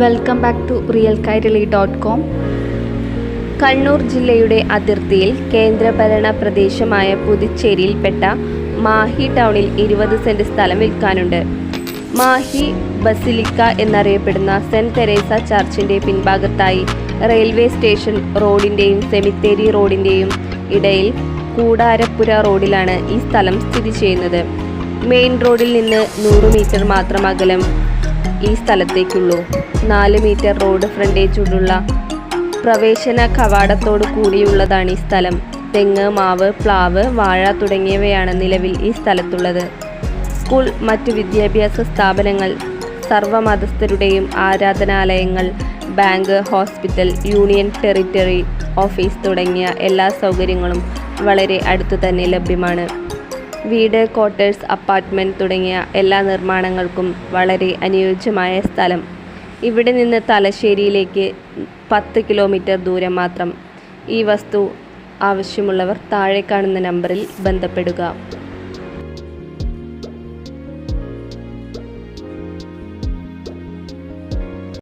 Welcome back to real Kairali dot com Kannur ജില്ലയുടെ അതിർത്തിയിൽ കേന്ദ്രഭരണ പ്രദേശമായ പുതുച്ചേരിയിൽപ്പെട്ട മാഹി ടൗണിൽ ഇരുപത് സെന്റ് സ്ഥലം വിൽക്കാനുണ്ട്. മാഹി ബസിലിക്ക എന്നറിയപ്പെടുന്ന സെന്റ് തെരേസ ചർച്ചിന്റെ പിൻഭാഗത്തായി റെയിൽവേ സ്റ്റേഷൻ റോഡിന്റെയും സെമിത്തേരി റോഡിന്റെയും ഇടയിൽ കൂടാരപ്പുര റോഡിലാണ് ഈ സ്ഥലം സ്ഥിതി ചെയ്യുന്നത്. മെയിൻ റോഡിൽ നിന്ന് നൂറ് മീറ്റർ മാത്രം അകലം ഈ സ്ഥലത്തേക്കുള്ളൂ. നാല് മീറ്റർ റോഡ് ഫ്രണ്ടേജുള്ള പ്രവേശന കവാടത്തോട് കൂടിയുള്ളതാണ് ഈ സ്ഥലം. തെങ്ങ് മാവ് പ്ലാവ് വാഴ തുടങ്ങിയവയാണ് നിലവിൽ ഈ സ്ഥലത്തുള്ളത്. സ്കൂൾ മറ്റു വിദ്യാഭ്യാസ സ്ഥാപനങ്ങൾ സർവമതസ്ഥരുടെയും ആരാധനാലയങ്ങൾ bank hospital union territory office തുടങ്ങിയ എല്ലാ സൗകര്യങ്ങളും വളരെ അടുത്തു തന്നെ ലഭ്യമാണ്. വീട് ക്വാർട്ടേഴ്സ് അപ്പാർട്ട്മെന്റ് തുടങ്ങിയ എല്ലാ നിർമ്മാണങ്ങൾക്കും വളരെ അനുയോജ്യമായ സ്ഥലം. ഇവിടെ നിന്ന് തലശ്ശേരിയിലേക്ക് പത്ത് കിലോമീറ്റർ ദൂരം മാത്രം ഈ വസ്തു ആവശ്യമുള്ളവർ താഴെ കാണുന്ന നമ്പറിൽ ബന്ധപ്പെടുക.